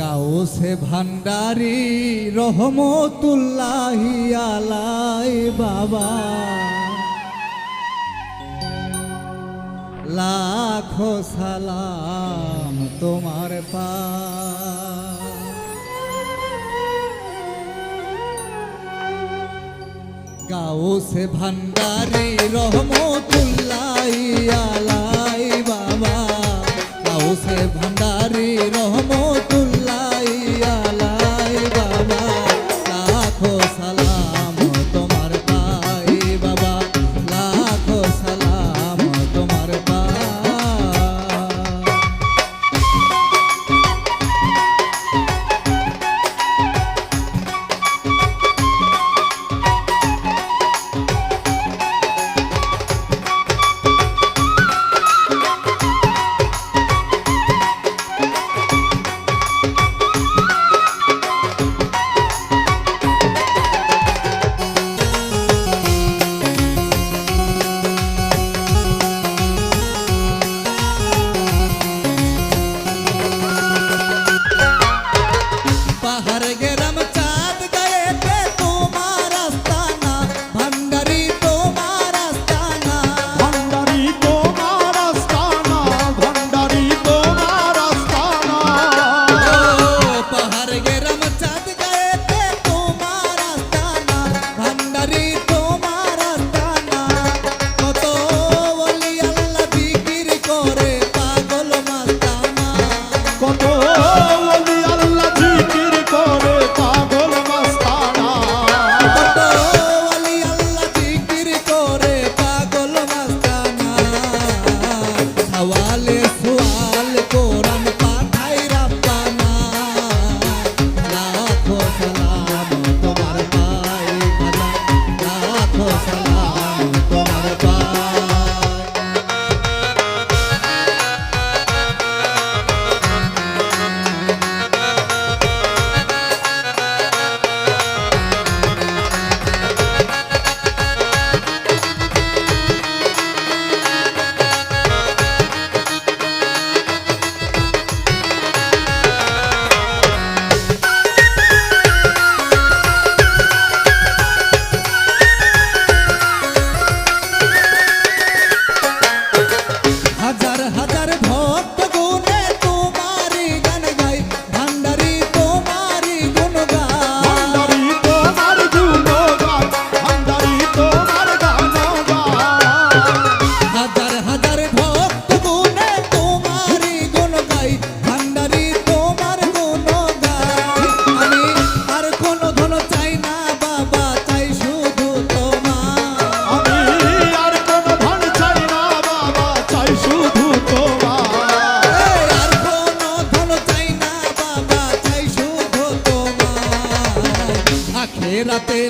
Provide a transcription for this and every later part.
গাউসে ভান্ডারি রহমতুল্লাহি আলাই বাবা। লাখ সালাম তোমার পা। গাউসে ভান্ডারি রহমতুল্লাহি আলাই বাবা। গাউসে ভান্ডারি রহমত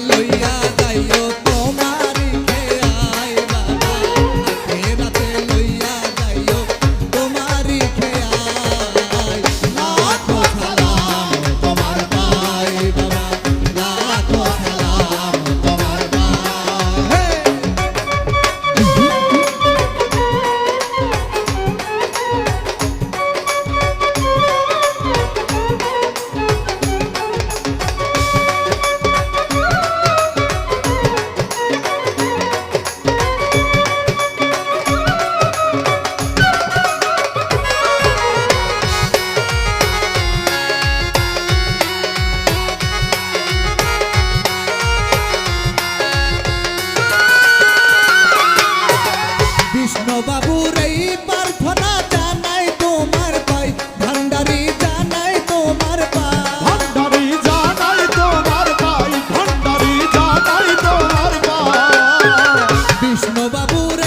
লইয়া যাইও তোমার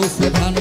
গাউস ভান্ডারি